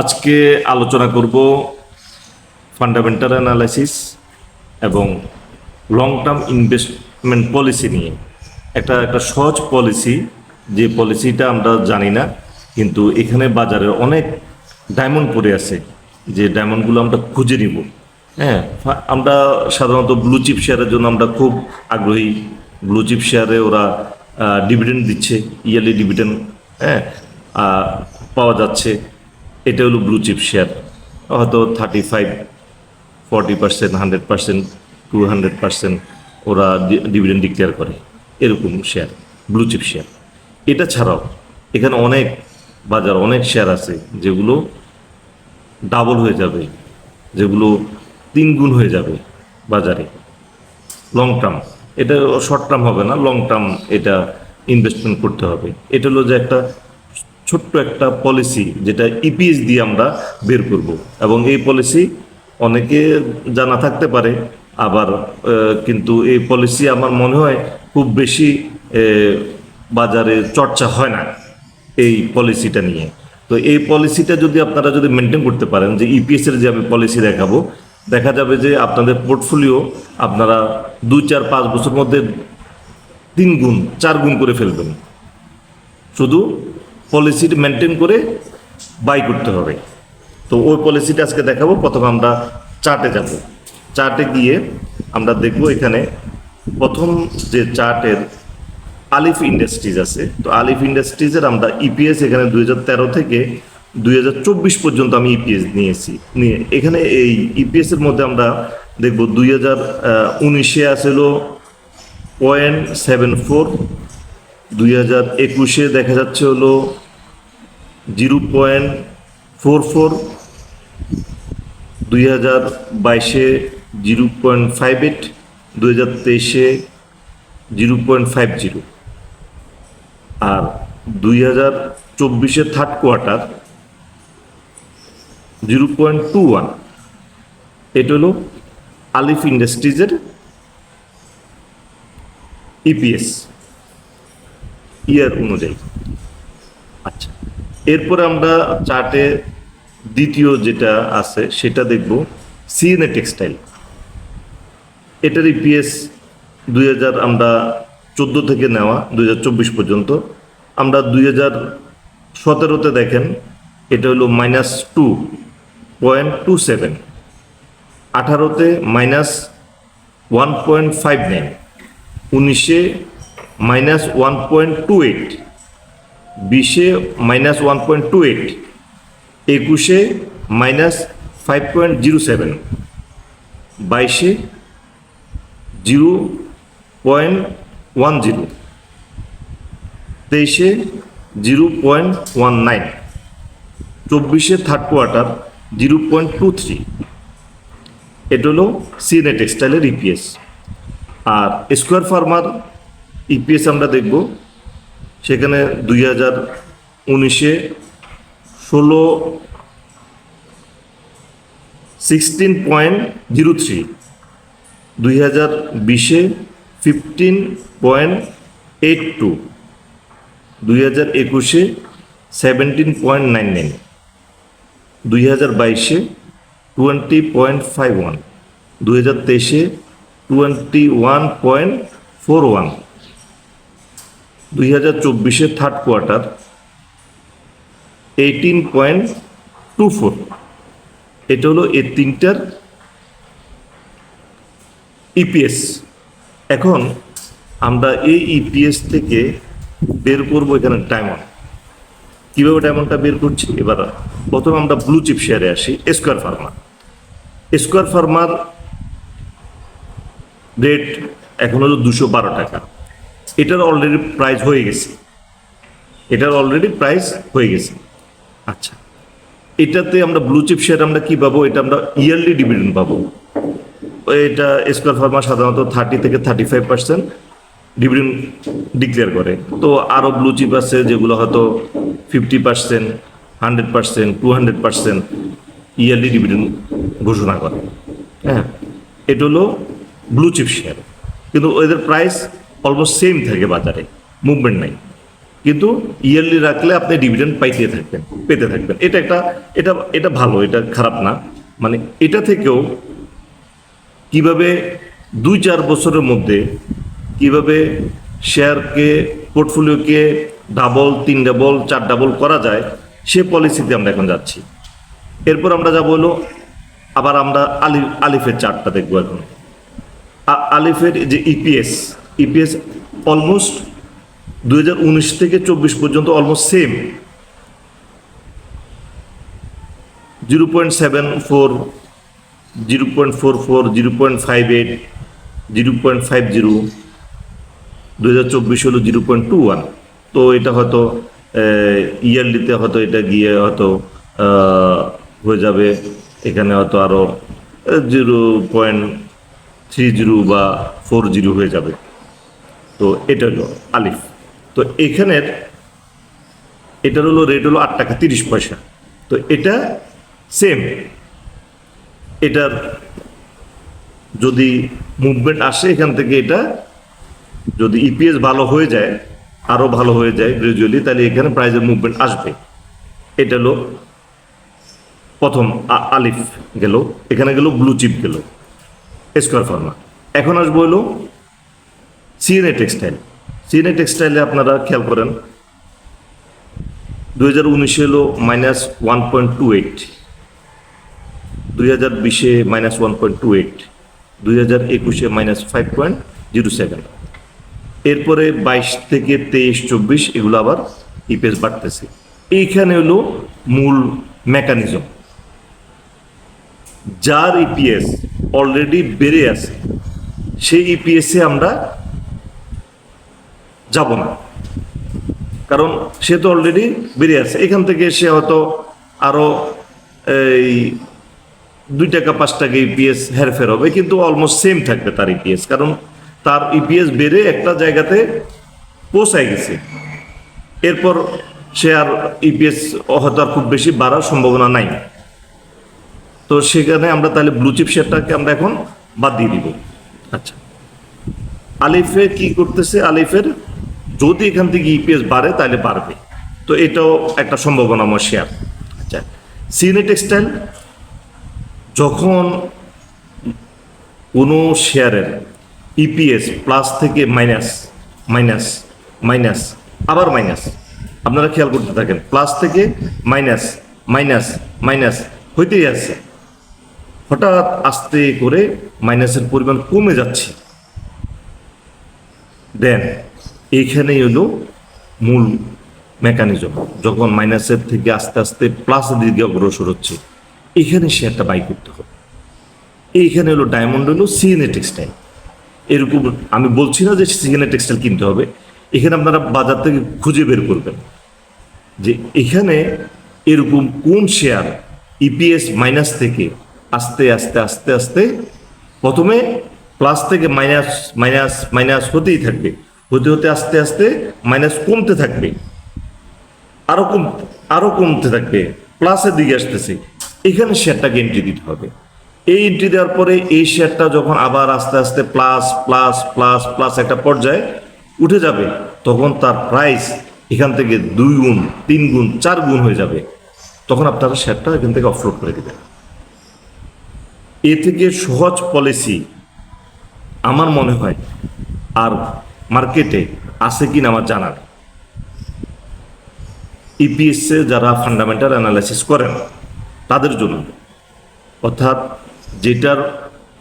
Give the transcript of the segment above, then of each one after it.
আজকে আলোচনা করব ফান্ডামেন্টাল অ্যানালাইসিস এবং লং টার্ম ইনভেস্টমেন্ট পলিসি নিয়ে। একটা একটা সহজ পলিসি যে পলিসিটা আমরা জানি না, কিন্তু এখানে বাজারে অনেক ডায়মন্ড পড়ে আছে, যে ডায়মন্ডগুলো আমরা খুঁজে নিব। হ্যাঁ আমরা সাধারণত ব্লু চিপ শেয়ারের জন্য আমরা খুব আগ্রহী। ব্লু চিপ শেয়ারে ওরা ডিভিডেন্ড দিচ্ছে ইয়ারলি ডিভিডেন্ড হ্যাঁ পাওয়া যাচ্ছে। এটা হলো ব্লু চিপ শেয়ার হয়তো thirty five forty percent hundred percent two hundred percent ওরা ডিভিডেন্ড ডিক্লেয়ার করে। এরকম শেয়ার ব্লু চিপ শেয়ার এটা ছাড়াও এখানে অনেক বাজার, অনেক শেয়ার আছে যেগুলো ডাবল হয়ে যাবে, যেগুলো তিন গুণ হয়ে যাবে বাজারে। লং টার্ম এটা শর্ট টার্ম হবে না লং টার্ম এটা ইনভেস্টমেন্ট করতে হবে। এটা হলো যে একটা ছোট্ট একটা পলিসি যেটা ইপিএস দিয়ে আমরা বের করব। এবং এই পলিসি অনেকে জানা থাকতে পারে, আবার কিন্তু এই পলিসি আমার মনে হয় খুব বেশি বাজারে চর্চা হয় না এই পলিসিটা নিয়ে। তো এই পলিসিটা যদি আপনারা যদি মেনটেন করতে পারেন, যে ইপিএস এর যে আমি পলিসি দেখাবো, দেখা যাবে যে আপনাদের পোর্টফোলিও আপনারা দুই, চার, পাঁচ বছর মধ্যে তিন গুণ, চার গুণ করে ফেলবেন। শুধু পলিসিটি মেনটেন করে বাই করতে হবে। তো ওই পলিসিটা আজকে দেখাবো। প্রথমে আমরা চার্টে যাব। চার্টে গিয়ে আমরা দেখব এখানে প্রথম যে চার্টের আলিফ ইন্ডাস্ট্রিজ আছে, তো আলিফ ইন্ডাস্ট্রিজের আমরা ইপিএস এখানে দুই হাজার তেরো থেকে দুই হাজার চব্বিশ পর্যন্ত আমি ইপিএস নিয়েছি। নিয়ে এখানে এই ইপিএস এর মধ্যে আমরা দেখব দুই হাজার উনিশে আসলো পয়েন্ট সেভেন ফোর দুই হাজার একুশে দেখা যাচ্ছে হলো জিরো পয়েন্ট ফোর ফোর, দুই হাজার বাইশে জিরো পয়েন্ট ফাইভ এইট, দুই হাজার তেইশে জিরো পয়েন্ট ফাইভ জিরো। আর দুই হাজার চব্বিশে third quarter zero point two one. এটা হলো আলিফ ইন্ডাস্ট্রিজের ইপিএস ইয়ার অনুযায়ী। আচ্ছা। এরপরে আমরা চার্টে দ্বিতীয় যেটা আছে সেটা দেখব সিএনএ টেক্সটাইল এটার ইপিএস দুই হাজার আমরা চোদ্দ থেকে নেওয়া দুই হাজার চব্বিশ পর্যন্ত। আমরা দুই হাজার সতেরোতে দেখেন এটা হলো minus two point two seven. আঠারোতে minus one point five nine. উনিশে minus one point two eight বিশে minus one point two eight একুশে minus five point zero seven বাইশে জিরো পয়েন্ট ওয়ান জিরো তেইশে জিরো পয়েন্ট ওয়ান নাইন চব্বিশে third quarter zero point two three এটা হলো CNA টেক্সটাইলের EPS আর Square ফার্মার ইপিএস আমরা দেখব। সেখানে দুই হাজার উনিশে ষোলো সিক্সটিন পয়েন্ট জিরো থ্রি দুই হাজার বিশে ফিফটিন পয়েন্ট এইট টু দুই হাজার একুশে সেভেন্টিন পয়েন্ট নাইন নাইন দুই হাজার বাইশে টোয়েন্টি পয়েন্ট ফাইভ ওয়ান দুই হাজার তেইশে twenty one point four one দুই হাজার চব্বিশে third quarter eighteen point two four এটা হলো এই তিনটার ইপিএস এখন আমরা এই ইপিএস থেকে বের করব এখানে ডায়মন্ড কীভাবে ডায়মন্ডটা বের করছি? এবার প্রথমে আমরা ব্লু চিপ শেয়ারে আসি স্কোয়ার ফার্মার স্কোয়ার ফার্মার রেট এখন হলো দুশো বারো টাকা। এটার অলরেডি প্রাইস হয়ে গেছে। এটার অলরেডি প্রাইস হয়ে গেছে। আচ্ছা এটাতে আমরা ব্লু চিপ শেয়ার আমরা কি পাবো? এটা আমরা ইয়ারলি ডিভিডেন্ড পাবো। এটা স্কোয়ার ফার্মা সাধারণত থার্টি থেকে thirty five percent dividend declare করে। তো আরও ব্লু চিপ আছে যেগুলো হয়তো fifty percent hundred percent two hundred percent yearly dividend ঘোষণা করে। হ্যাঁ এটা হলো ব্লু চিপ শেয়ার কিন্তু ওদের প্রাইস অলমোস্ট সেম থাকে বাজারে মুভমেন্ট নাই। কিন্তু ইয়ারলি রাখলে আপনি ডিভিডেন্ড পাইতে থাকবেন, পেতে থাকবেন। এটা একটা, এটা এটা ভালো, এটা খারাপ না। মানে এটা থেকেও কীভাবে দুই চার বছরের মধ্যে কীভাবে শেয়ারকে পোর্টফোলিওকে ডাবল তিন ডাবল চার ডাবল করা যায়, সে পলিসিতে আমরা এখন যাচ্ছি। এরপর আমরা যা হলো, আবার আমরা আলি, আলিফের চার্টটা দেখব এখন। আলিফের যে E ইপিএস ইপিএস অলমোস্ট দু হাজার উনিশ থেকে চব্বিশ পর্যন্ত almost same zero point seven four zero point four four zero point five eight zero point five zero দু হাজার চব্বিশ হলো জিরো পয়েন্ট টু ওয়ান তো এটা হয়তো ইয়ারলিতে হয়তো এটা গিয়ে হয়তো হয়ে যাবে। এখানে হয়তো আরও জিরো পয়েন্ট থ্রি জিরো বা ফোর জিরো হয়ে যাবে। তো এটা হলো আলিফ। তো এখানের এটার হলো রেট হলো আট টাকা তিরিশ পয়সা। তো এটা সেম এটার যদি মুভমেন্ট আসে এখান থেকে এটা, যদি ইপিএস ভালো হয়ে যায় আরও ভালো হয়ে যায় গ্রাজুয়ালি তাহলে এখানে প্রাইজের মুভমেন্ট আসবে। এটা হলো প্রথম আলিফ গেল, এখানে গেল ব্লু চিপ গেল স্কোয়ার ফার্মা এখন আসব হলো সিএনএ টেক্সটাইল সিএনএ টেক্সটাইলে আপনারা খেয়াল করেন, দুই হাজার উনিশে হলো minus one point two eight দুই হাজার বিশে minus one point two eight দুই হাজার একুশে minus five point zero seven এরপরে বাইশ থেকে তেইশ চব্বিশ এগুলো আবার ইপিএস বাড়তেছে। এইখানে হলো মূল মেকানিজম যার ইপিএস অলরেডি বেড়ে আছে, সেই ইপিএসে আমরা যাব না। কারণ সে তো অলরেডি বেরিয়ে আছে। এখান থেকে সে হয়তো আরও এই দুই টাকা, পাঁচ টাকা ইপিএস হেরফের হবে কিন্তু অলমোস্ট সেম থাকবে তার ইপিএস কারণ তার ইপিএস বেড়ে একটা জায়গাতে পৌঁছায় গেছে। এরপর সে আর ইপিএস হয়তো আর খুব বেশি বাড়ার সম্ভাবনা নাই। তো সেখানে আমরা তাহলে ব্লুচিপ শেয়ারটাকে আমরা এখন বাদ দিয়ে দিব। আচ্ছা। আলিফে কি করতেছে? আলিফের যদি এখান থেকে ইপিএস বাড়ে, তাহলে বাড়বে। তো এটাও একটা সম্ভাবনাময় শেয়ার আচ্ছা সিনে টেক্সটাইল যখন কোনো শেয়ারের ইপিএস প্লাস থেকে মাইনাস মাইনাস মাইনাস আবার মাইনাস আপনারা খেয়াল করতে থাকেন প্লাস থেকে মাইনাস মাইনাস মাইনাস হইতেই আছে হঠাৎ আস্তে করে মাইনাসের পরিমাণ কমে যাচ্ছে। দেন এইখানেই হলো মূল মেকানিজম যখন মাইনাসের থেকে আস্তে আস্তে প্লাসের দিকে অগ্রসর হচ্ছে, এখানে শেয়ারটা বাই করতে হবে। এইখানে হলো ডায়মন্ড হলো সিএনএ টেক্সটাইল এরকম আমি বলছি না যে সিএনএ টেক্সটাইল কিনতে হবে, এখানে আপনারা বাজার থেকে খুঁজে বের করবেন যে এখানে এরকম কোন শেয়ার ইপিএস মাইনাস থেকে আস্তে আস্তে আস্তে আস্তে প্রথমে প্লাস থেকে মাইনাস মাইনাস মাইনাস হতেই থাকবে। হতে হতে আস্তে আস্তে মাইনাস কমতে থাকবে। আরও কম, আরও কমতে থাকবে। প্লাসের দিকে আসতেছে। এখানে শেয়ারটাকে এন্ট্রি দিতে হবে। এই এন্ট্রি দেওয়ার পরে এই শেয়ারটা যখন আবার আস্তে আস্তে প্লাস প্লাস প্লাস প্লাস একটা পর্যায়ে উঠে যাবে, তখন তার প্রাইস এখান থেকে দুই গুণ, তিন গুণ, চার গুণ হয়ে যাবে। তখন আপনারা শেয়ারটা এখান থেকে অফলোড করে দেবেন। এ থেকে সহজ পলিসি আমার মনে হয়, আর মার্কেটে আছে কিনা আমার জানার। ইপিএসে যারা ফান্ডামেন্টাল অ্যানালাইসিস করেন, তাদের জন্য। অর্থাৎ যেটার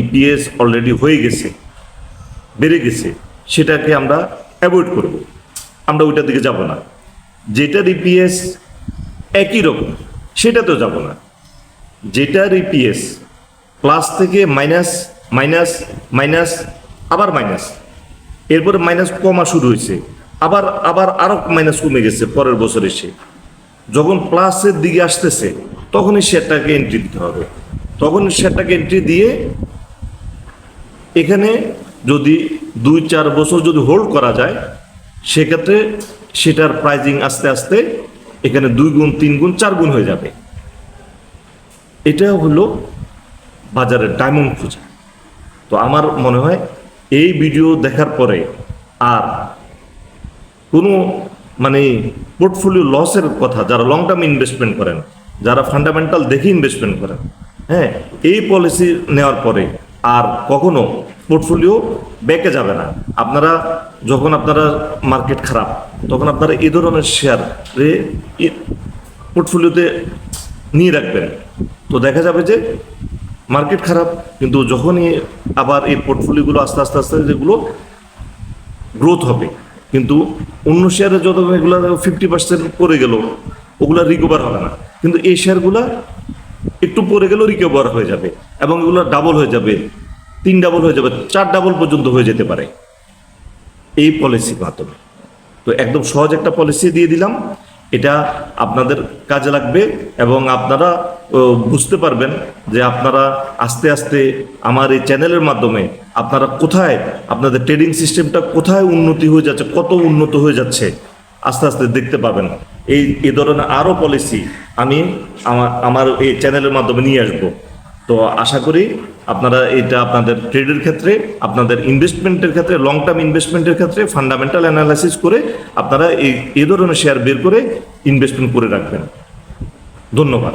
ইপিএস অলরেডি হয়ে গেছে, বেড়ে গেছে, সেটাকে আমরা অ্যাভয়েড করব। আমরা ওইটার দিকে যাব না। যেটার ইপিএস একই রকম সেটাতেও যাব না। যেটার ইপিএস প্লাস থেকে মাইনাস মাইনাস মাইনাস আবার মাইনাস এরপরে মাইনাস কমা শুরু হয়েছে। আবার আবার আরও মাইনাস কমে গেছে পরের বছর এসে। যখন প্লাসের দিকে আসতেছে, তখনই শেয়ারটাকে এন্ট্রি দিতে হবে। তখন শেয়ারটাকে এন্ট্রি দিয়ে এখানে যদি দুই, চার বছর যদি হোল্ড করা যায়, সেক্ষেত্রে সেটার প্রাইজিং আস্তে আস্তে এখানে দুই গুণ, তিন গুণ, চার গুণ হয়ে যাবে। এটা হলো বাজারের ডায়মন্ড খোঁজা। তো আমার মনে হয় এই ভিডিও দেখার পরে আর কোনো মানে পোর্টফোলিও লসের কথা, যারা লং টার্ম ইনভেস্টমেন্ট করেন, যারা ফান্ডামেন্টাল দেখে ইনভেস্টমেন্ট করেন হ্যাঁ এই পলিসি নেওয়ার পরে আর কখনো পোর্টফোলিও ব্যাকে যাবে না। আপনারা যখন আপনারা মার্কেট খারাপ, তখন আপনারা এই ধরনের শেয়ার পোর্টফোলিওতে নিয়ে রাখবেন। তো দেখা যাবে যে মার্কেট খারাপ, কিন্তু যখনই আবার এই পোর্টফোলিওগুলো আস্তে আস্তে আস্তে যেগুলো গ্রোথ হবে, কিন্তু অন্য শেয়ারে যত এগুলো ফিফটি পার্সেন্ট পড়ে গেল, ওগুলো রিকভার হবে না। কিন্তু এই শেয়ারগুলো একটু পরে গেলেও রিকভার হয়ে যাবে এবং এগুলো ডাবল হয়ে যাবে, তিন ডাবল হয়ে যাবে, চার ডাবল পর্যন্ত হয়ে যেতে পারে। এই পলিসির মাধ্যমে। তো একদম সহজ একটা পলিসি দিয়ে দিলাম। এটা আপনাদের কাজে লাগবে এবং আপনারা বুঝতে পারবেন যে আপনারা আস্তে আস্তে আমার এই চ্যানেলের মাধ্যমে আপনারা কোথায়, আপনাদের ট্রেডিং সিস্টেমটা কোথায় উন্নতি হয়ে যাচ্ছে, কত উন্নত হয়ে যাচ্ছে, আস্তে আস্তে দেখতে পাবেন। এই, এ ধরনের আরও পলিসি আমি আমার আমার এই চ্যানেলের মাধ্যমে নিয়ে আসব। তো আশা করি আপনারা এটা আপনাদের ট্রেডের ক্ষেত্রে, আপনাদের ইনভেস্টমেন্টের ক্ষেত্রে লং টার্ম ইনভেস্টমেন্টের ক্ষেত্রে ফান্ডামেন্টাল অ্যানালাইসিস করে আপনারা এই এই ধরনের শেয়ার বের করে ইনভেস্টমেন্ট করে রাখবেন। ধন্যবাদ।